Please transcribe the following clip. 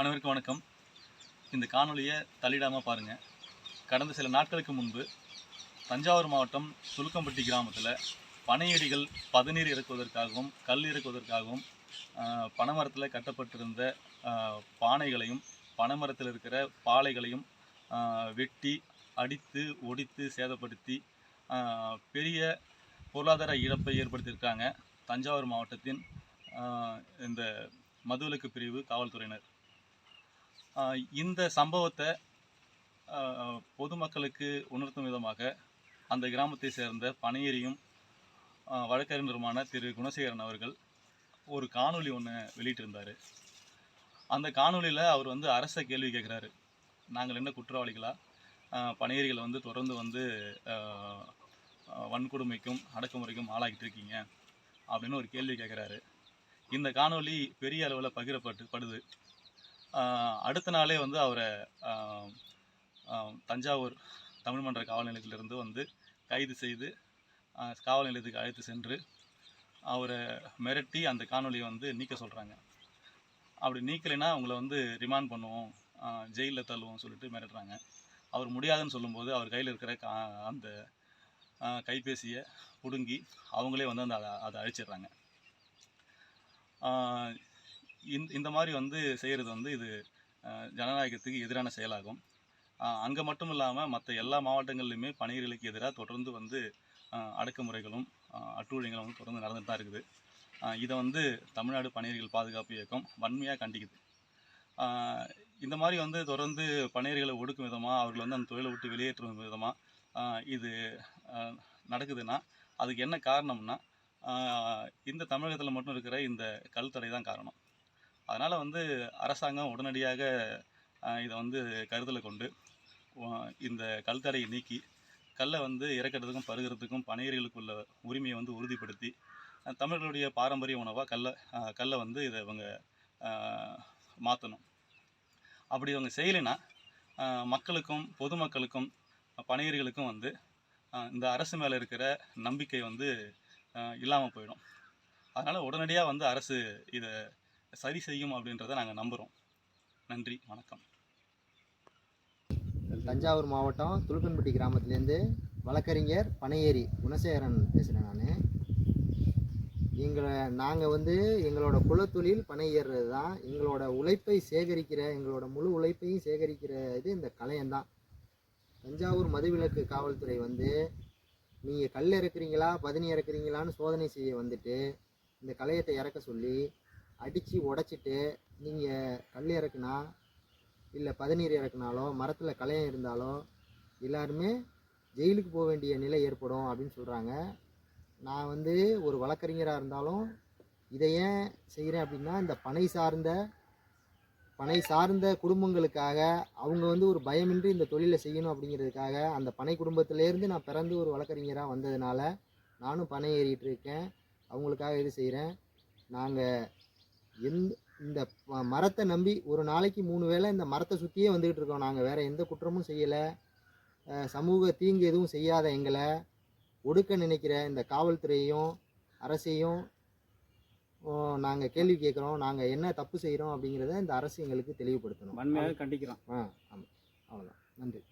அனைவருக்கும் வணக்கம். இந்த காணொலியை தள்ளிடாமல் பாருங்கள் கடந்த சில நாட்களுக்கு முன்பு தஞ்சாவூர் மாவட்டம் சுலுக்கம்பட்டி கிராமத்தில் பனையடிகள் பதநீர் இறக்குவதற்காகவும் கல் இறக்குவதற்காகவும் பனைமரத்தில் கட்டப்பட்டிருந்த பானைகளையும் பனைமரத்தில் இருக்கிற பாலைகளையும் வெட்டி அடித்து ஒடித்து சேதப்படுத்தி பெரிய பொருளாதார இழப்பை ஏற்படுத்தியிருக்காங்க தஞ்சாவூர் மாவட்டத்தின் இந்த மதுவிலக்கு பிரிவு காவல்துறையினர். இந்த சம்பவத்தை பொதுமக்களுக்கு உணர்த்தும் விதமாக அந்த கிராமத்தை சேர்ந்த பனையேரியும் வழக்கறிஞருமான திரு. குணசேகரன் அவர்கள் ஒரு காணொளி ஒன்று வெளியிட்டிருந்தார். அந்த காணொளியில் அவர் வந்து அரசை கேள்வி கேட்குறாரு நாங்கள் என்ன குற்றவாளிகளா? ஆஹ் வந்து தொடர்ந்து வந்து வன்கொடுமைக்கும் அடக்குமுறைக்கும் ஆளாகிட்டு இருக்கீங்க அப்படின்னு ஒரு கேள்வி கேட்குறாரு இந்த காணொளி பெரிய அளவில் பகிரப்பட்டு படுது. அடுத்த நாளே வந்து அவரை தஞ்சாவூர் தமிழ் மன்ற காவல் நிலையத்திலிருந்து வந்து கைது செய்து காவல் நிலையத்துக்கு அழைத்து சென்று அவரை மிரட்டி அந்த காணொலியை வந்து நீக்க சொல்கிறாங்க அப்படி நீக்கலைன்னா அவங்கள வந்து ரிமாண்ட் பண்ணுவோம் ஜெயிலில் தள்ளுவோம் சொல்லிட்டு மிரட்டுறாங்க. அவர் முடியாதுன்னு சொல்லும்போது அவர் கையில் இருக்கிற கா அந்த கைபேசியை பிடுங்கி அவங்களே வந்து அந்த அதை அதை அழிச்சிடுறாங்க இந்த இந்த மாதிரி வந்து செய்கிறது வந்து இது ஜனநாயகத்துக்கு எதிரான செயலாகும். அங்கே மட்டும் இல்லாமல் மற்ற எல்லா மாவட்டங்கள்லையுமே பணிகளுக்கு எதிராக தொடர்ந்து வந்து அடக்குமுறைகளும் அட்டூழியங்களும் வந்து தொடர்ந்து நடந்துட்டு தான் இருக்குது. இதை வந்து தமிழ்நாடு பணியர்கள் பாதுகாப்பு இயக்கம் வன்மையாக கண்டிக்குது. இந்த மாதிரி வந்து தொடர்ந்து பணியர்களை ஒடுக்கும் விதமாக அவர்கள் வந்து அந்த தொழிலை விட்டு வெளியேற்றும் விதமாக இது நடக்குதுன்னா அதுக்கு என்ன காரணம்னா இந்த தமிழகத்தில் மட்டும் இருக்கிற இந்த கல் தடை தான் காரணம். அதனால் வந்து அரசாங்கம் உடனடியாக இதை வந்து கருத்தில் கொண்டு இந்த கல் தடையை நீக்கி கல்லை வந்து இறக்கிறதுக்கும் பருகிறதுக்கும் பனையர்களுக்குள்ள உரிமையை வந்து உறுதிப்படுத்தி தமிழர்களுடைய பாரம்பரிய உணவாக கல்லை கல்லை வந்து இதை இவங்க மாற்றணும் அப்படி இவங்க செய்யலைன்னா மக்களுக்கும் பொதுமக்களுக்கும் பணியர்களுக்கும் வந்து இந்த அரசு மேலே இருக்கிற நம்பிக்கை வந்து இல்லாமல் போயிடும். அதனால் உடனடியாக வந்து அரசு இதை சரி செய்யும் அப்படின்றத நாங்கள் நம்புகிறோம் நன்றி வணக்கம். தஞ்சாவூர் மாவட்டம் துலுக்கன்பட்டி கிராமத்துலேருந்து வழக்கறிஞர் பனையேரி குணசேகரன் பேசுகிறேன் நான். எங்களை நாங்கள் வந்து எங்களோட குலத்தொழில் பனை ஏறுறது தான் எங்களோட உழைப்பை சேகரிக்கிற எங்களோட முழு உழைப்பையும் சேகரிக்கிற இது இந்த கலையந்தான். தஞ்சாவூர் மதுவிலக்கு காவல்துறை வந்து நீங்கள் கல் இறக்குறீங்களா பதினி இறக்குறீங்களான்னு சோதனை செய்ய வந்துட்டு இந்த கலையத்தை இறக்க சொல்லி அடித்து உடச்சிட்டு நீங்கள் கல் இறக்குனா இல்லை பதநீர் இறக்குனாலோ மரத்தில் களையம் இருந்தாலோ எல்லாருமே ஜெயிலுக்கு போக வேண்டிய நிலை ஏற்படும் அப்படின்னு சொல்கிறாங்க நான் வந்து ஒரு வழக்கறிஞராக இருந்தாலும் இதை ஏன் செய்கிறேன் அப்படின்னா இந்த பனை சார்ந்த பனை சார்ந்த குடும்பங்களுக்காக அவங்க வந்து ஒரு பயமின்றி இந்த தொழிலை செய்யணும் அப்படிங்கிறதுக்காக அந்த பனை குடும்பத்திலேருந்து நான் பிறந்து ஒரு வழக்கறிஞராக வந்ததுனால நானும் பனை ஏறிட்டு இருக்கேன். அவங்களுக்காக இது செய்கிறேன் நாங்கள் எந்த இந்த மரத்தை நம்பி ஒரு நாளைக்கு மூணு வேளை இந்த மரத்தை சுற்றியே வந்துக்கிட்டு இருக்கோம். நாங்கள் வேறு எந்த குற்றமும் செய்யலை. சமூக தீங்கு எதுவும் செய்யாத எங்களை. ஒடுக்க நினைக்கிற இந்த காவல்துறையையும் அரசையும் நாங்கள் கேள்வி கேட்குறோம். நாங்கள் என்ன தப்பு செய்கிறோம் அப்படிங்கிறத இந்த அரசு எங்களுக்கு தெளிவுபடுத்தணும். வன்மையாக கண்டிக்கிறோம். ஆ ஆமாம் அவ்வளோதான் நன்றி.